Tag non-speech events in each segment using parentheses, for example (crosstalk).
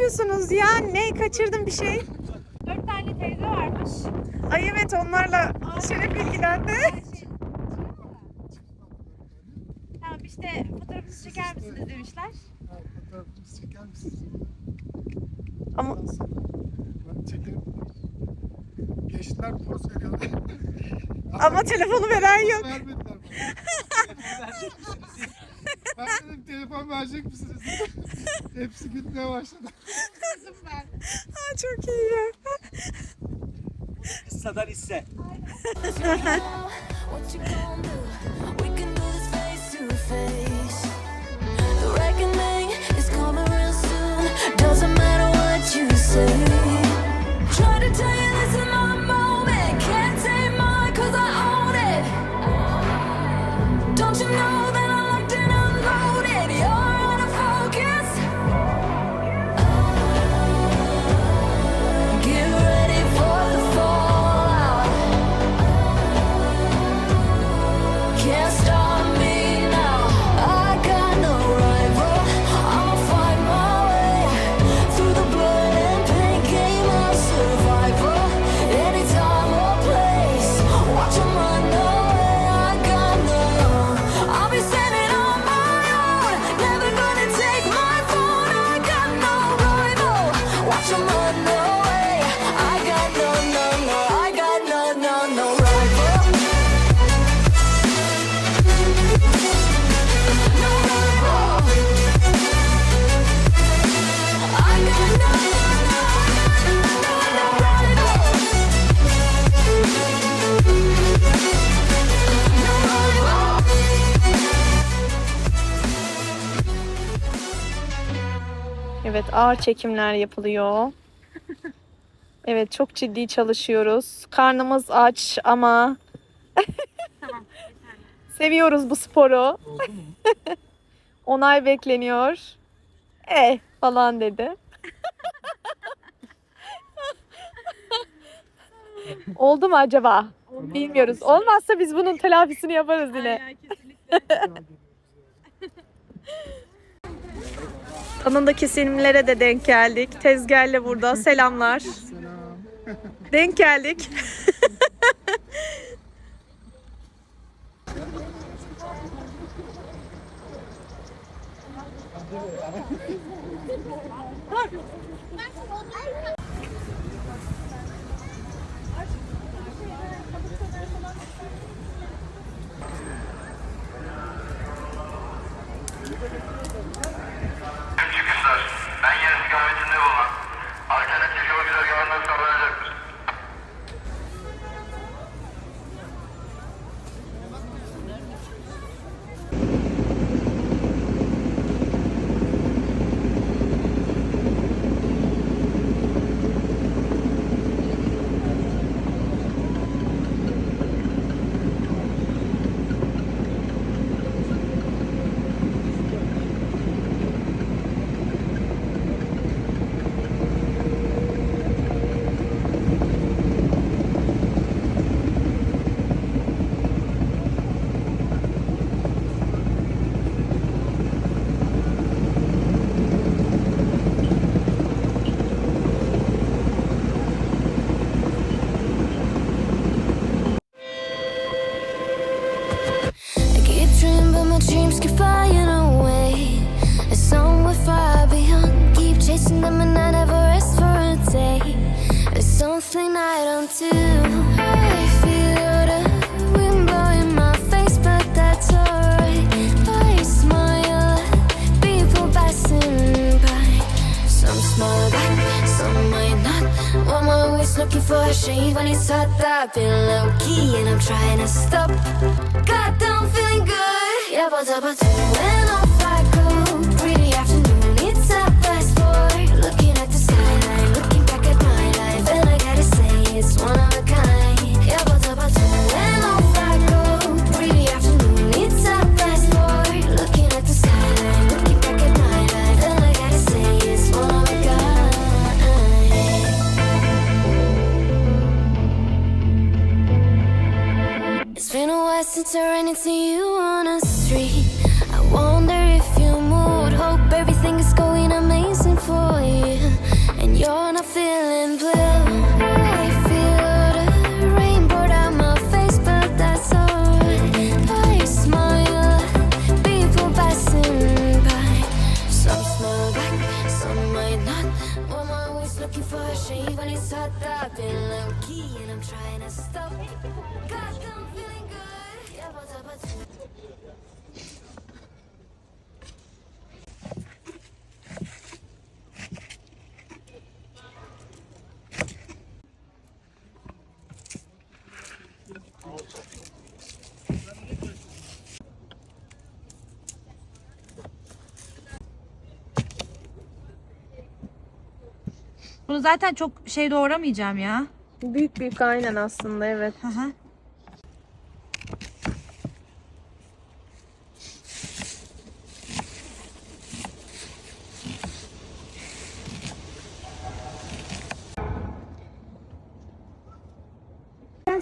yapıyorsunuz ya? Ne kaçırdım bir şey? Dört tane teyze varmış. Ay evet onlarla (laughs) şeref bilgilendi. Şey tamam işte fotoğrafınızı çeker misiniz demişler. Fotoğrafınızı çeker misiniz? Ama Ben çekerim. Gençler poz veriyorlar. ama telefonu veren yok. Vermediler bana. ben dedim telefon verecek misiniz? Hepsi gülmeye başladı. Sıfır. Ha, çok iyi ya. Kıssadan. Aynen. Evet ağır çekimler yapılıyor. Evet çok ciddi çalışıyoruz. Karnımız aç ama (laughs) seviyoruz bu sporu. (laughs) Onay bekleniyor. E falan dedi. (laughs) Oldu mu acaba? Bilmiyoruz. Olmazsa biz bunun telafisini yaparız yine. Aynen, kesinlikle. Anındaki kesimlere de denk geldik. Tezgelle burada. Selamlar. Denk geldik. (laughs) shade when it's hot? I've been low key and I'm trying to stop. Goddamn, feeling good. Yeah, but but when to turn into you. Bunu zaten çok şey doğramayacağım ya. Büyük büyük aynen aslında evet. Hı hı.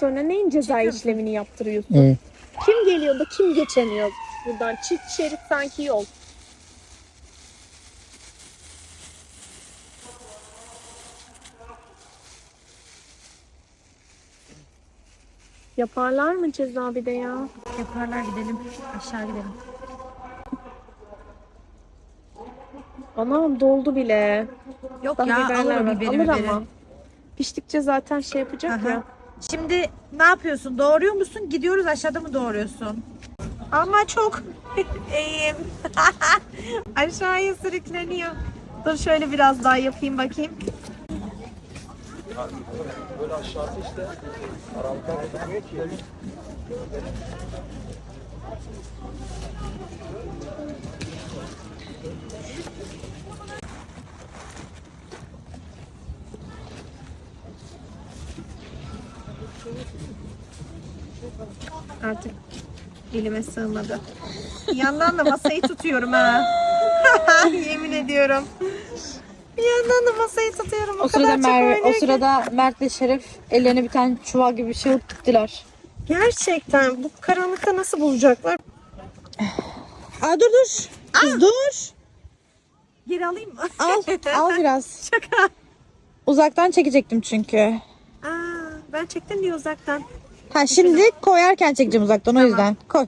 Sonra neyin ceza işlemini yaptırıyorsun? Kim geliyor da kim geçemiyor buradan? Çift şerit sanki yol. Yaparlar mı ceza bir de ya? Yaparlar gidelim. Aşağı gidelim. Anam doldu bile. Yok Daha ya biberler alır o var. biberi Alır biberi. ama. Piştikçe zaten şey yapacak Aha. ya. Şimdi ne yapıyorsun? Doğruyor musun? Gidiyoruz aşağıda mı doğruyorsun? Ama çok iyiyim. (laughs) Aşağıya sürükleniyor. Dur şöyle biraz daha yapayım bakayım. Artık elime sığmadı. Yandan da masayı tutuyorum ha. (laughs) Yemin ediyorum. Bir yandan da masayı tutuyorum. O, O kadar sırada çok oynuyor o ki. sırada Mert'le Şeref ellerine bir tane çuval gibi bir şey alıp gittiler. Gerçekten bu karanlıkta nasıl bulacaklar? Aa dur dur. Kız dur. Geri alayım mı? Al, (laughs) al biraz. Şaka. Uzaktan çekecektim çünkü. Aa, ben çektim diye uzaktan. Ha şimdi koyarken çekeceğim uzaktan o yüzden. Koy.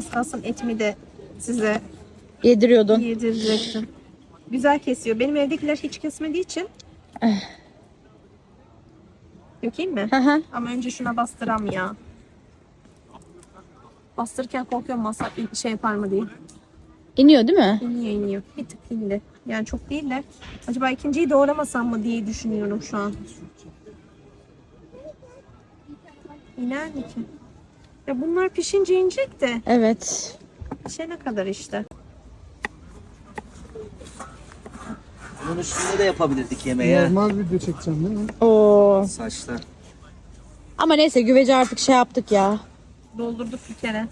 Az kalsın etimi de size Yediriyordun. yedirecektim. Güzel kesiyor. Benim evdekiler hiç kesmediği için. Dökeyim mi? Hı hı. Ama önce şuna bastıram ya. Bastırırken korkuyorum masa şey yapar mı diye. İniyor değil mi? İniyor iniyor. Bir tık indi. Yani çok değil de. Acaba ikinciyi doğramasam mı diye düşünüyorum şu an. İner mi ki? Ya bunlar pişince inecek de. Evet. Pişene kadar işte. Bunun üstünde de yapabilirdik yemeği. Normal video çekeceğim değil mi? Oo. Saçta. Ama neyse güveci artık şey yaptık ya. Doldurduk bir kere.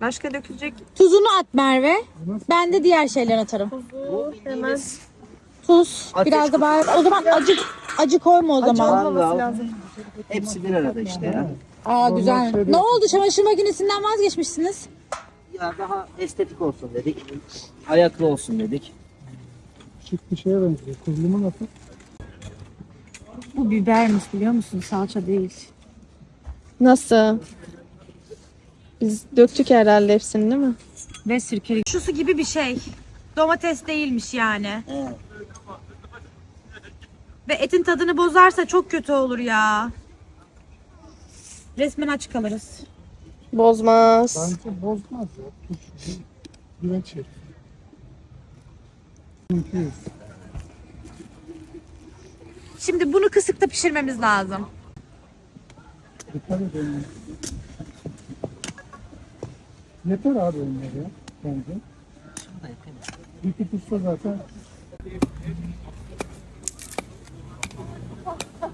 Başka dökülecek Tuzunu at Merve. Ben de diğer şeyleri atarım. tuzu hemen Tuz. Ateş Biraz da bari. O zaman acı acı koyma o zaman. olmaması Mangal. lazım. Hepsi bir arada işte ya. Aa güzel. Ne oldu? Çamaşır makinesinden vazgeçmişsiniz. Ya daha estetik olsun dedik. Ayaklı olsun dedik. Şık bir şeye benziyor. Kurulumu nasıl? Bu bibermiş biliyor musun? Salça değil. Nasıl? Biz döktük herhalde hepsini değil mi? Ve sirkeli. Şusu gibi bir şey. Domates değilmiş yani. He. Ve etin tadını bozarsa çok kötü olur ya. Resmen aç kalırız. Bozmaz. Bence bozmaz ya. Turşu. Güveç yer. Çünkü Şimdi bunu kısıkta pişirmemiz lazım. dikkat edin. Yeter abi onlar ya. Bence. Bir tutuşsa zaten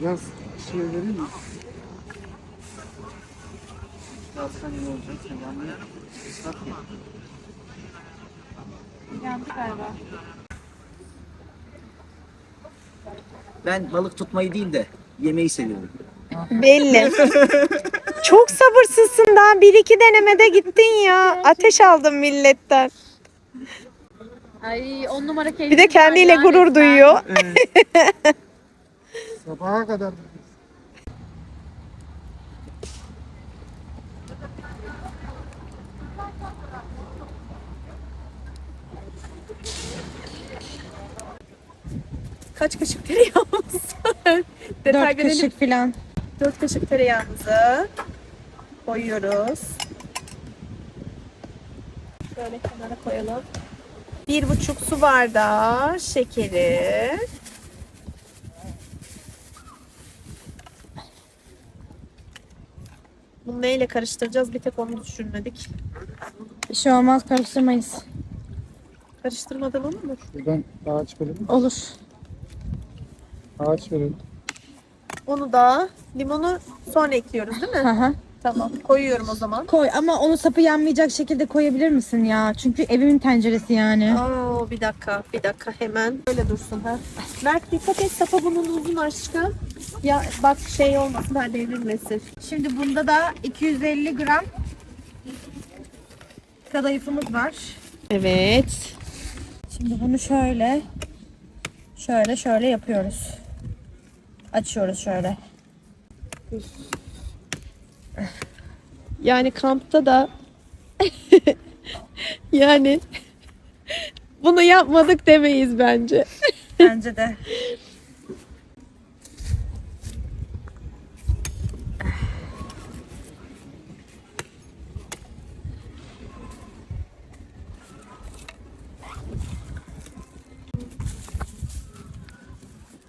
biraz şey vereyim mi? İyi. Yani ya. Ben balık tutmayı değil de yemeği seviyorum. Belli. (laughs) Çok sabırsızsın daha bir iki denemede gittin ya. Ateş aldın milletten. Ay on numara keyif. Bir de kendiyle gurur duyuyor. (laughs) Sabaha kadar Kaç kaşık tereyağımız? Detay Dört verelim. kaşık filan. 4 kaşık tereyağımızı koyuyoruz. Şöyle kenara koyalım. Bir buçuk su bardağı şekeri. Neyle karıştıracağız? Bir tek onu düşünmedik. Bir şey olmaz karıştırmayız. Karıştırmadan olur mu? şuradan ağaç verelim. Olur. Ağaç verelim. Onu da limonu sonra ekliyoruz değil mi? Hı hı. tamam. Koyuyorum o zaman. Koy ama onu sapı yanmayacak şekilde koyabilir misin ya? Çünkü evimin tenceresi yani. Oo, bir dakika, bir dakika hemen. Böyle dursun ha. Mert dikkat et sapa bunun uzun aşkım. Ya bak şey olmasın ha devrilmesin. Şimdi bunda da 250 gram kadayıfımız var. Evet. Şimdi bunu şöyle şöyle şöyle yapıyoruz. Açıyoruz şöyle. Yani kampta da (laughs) yani bunu yapmadık demeyiz bence. Bence de.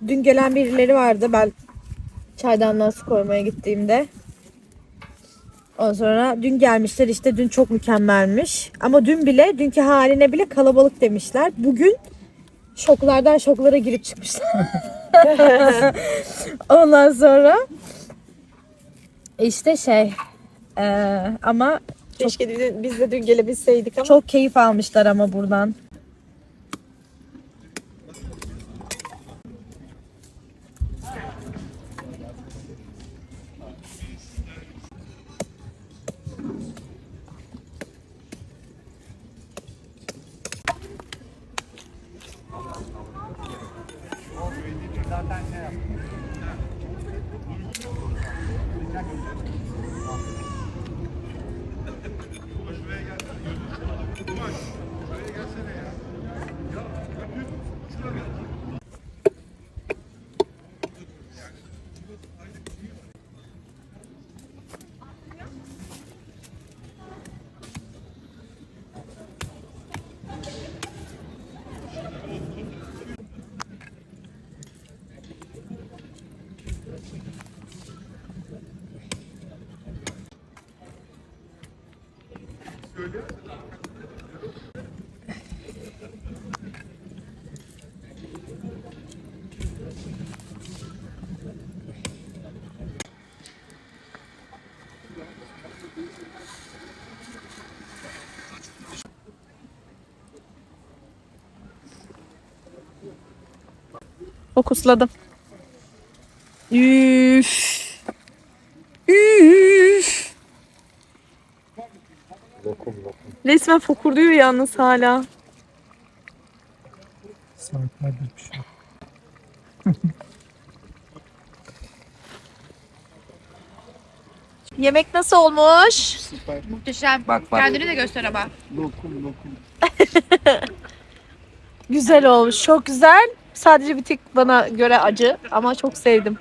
Dün gelen birileri vardı. Ben çaydanlığa su koymaya gittiğimde. Ondan sonra dün gelmişler işte dün çok mükemmelmiş. Ama dün bile dünkü haline bile kalabalık demişler. Bugün şoklardan şoklara girip çıkmışlar. (laughs) Ondan sonra işte şey eee, ama Keşke biz- biz de dün gelebilseydik ama. çok keyif almışlar ama buradan. Fokusladım. Üf. Üf. Resmen fokurduyor yalnız hala. Saatlerdir (laughs) pişiyor. Yemek nasıl olmuş? Süper. Muhteşem. Bak, bak. Kendini de göster ama. Lokum lokum. (laughs) Güzel olmuş. Çok güzel. Sadece bir tık bana göre acı ama çok sevdim.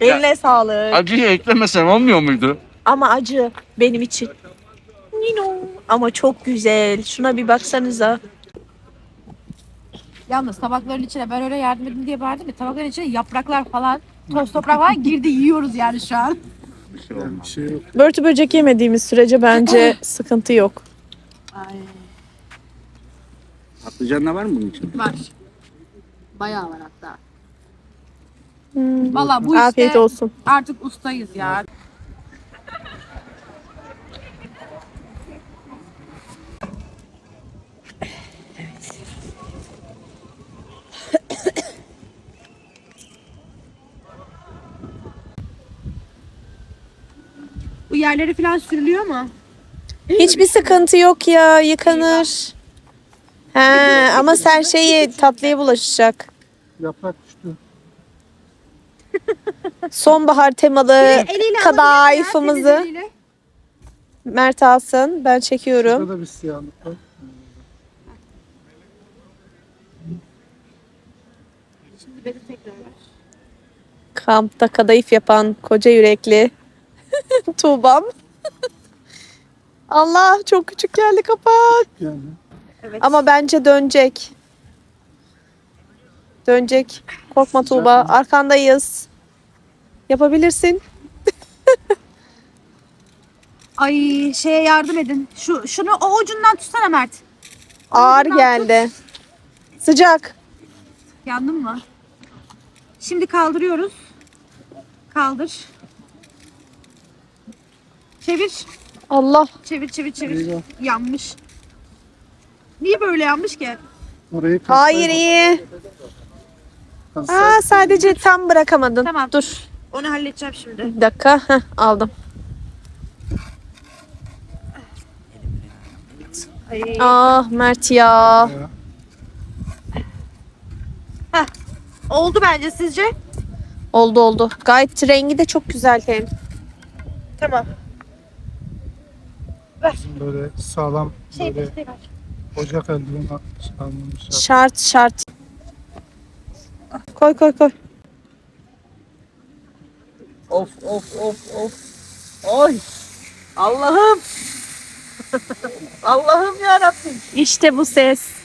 Eline sağlık. Acıyı eklemesen olmuyor muydu? Ama acı benim için. Nino. Ama çok güzel. Şuna bir baksanıza. Yalnız tabakların içine ben öyle yardım edin diye bağırdım ya tabakların içine yapraklar falan toz toprak falan girdi yiyoruz yani şu an. Bir şey yok. Börtü böcek yemediğimiz sürece bence sıkıntı yok. Patlıcan da var mı bunun için? Var. Bayağı var hatta. Hmm. Valla bu Afiyet işte olsun. artık ustayız ya. Bu yerleri falan sürülüyor mu? Hiçbir sıkıntı yok ya. Yıkanır. He, ama sen şeyi tatlıya bulaşacak. Yaprak düştü. Sonbahar temalı kadayıfımızı. Mert alsın. Ben çekiyorum. Burada da bir siyahlık var. Şimdi beni tekrar ver. Kampta kadayıf yapan koca yürekli (laughs) Tuğbam. (laughs) Allah çok küçük geldi kapak. Yani Ama bence dönecek. Dönecek. Korkma Tuğba. Arkandayız. Yapabilirsin. (laughs) Ay şeye yardım edin. Şu şunu o ucundan tutsana Mert. Ağır geldi. Sıcak. Yandın mı? Şimdi kaldırıyoruz. Kaldır. Çevir. Allah. Çevir çevir çevir. Eyvah. Yanmış. Niye böyle yanmış ki? orayı Hayır iyi. Kastaydı. Aa, sadece tam bırakamadın. Tamam. Dur. Onu halledeceğim şimdi. Bir dakika. Heh, aldım. Ay. Ah Mert ya. Ya. Oldu bence sizce? Oldu oldu. Gayet rengi de çok güzel hem. Tamam. Bizim böyle sağlam Şey, böyle ocak eldiven almamış. Şart şart. Koy koy koy. Of of of of. Ay. Allah'ım. (laughs) Allah'ım ya Rabbim. İşte bu ses.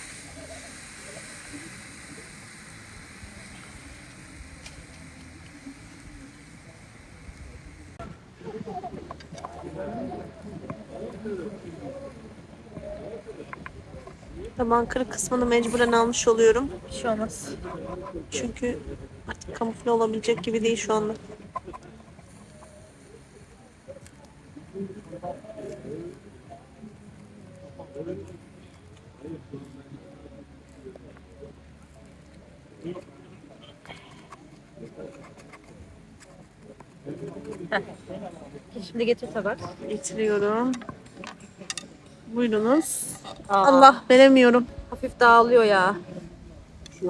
Taban kırık kısmını mecburen almış oluyorum. Bir şey olmaz. Çünkü artık kamufle olabilecek gibi değil şu anda. Şimdi getir tabak. Getiriyorum. Buyurunuz. Allah veremiyorum. Hafif dağılıyor ya. Pretty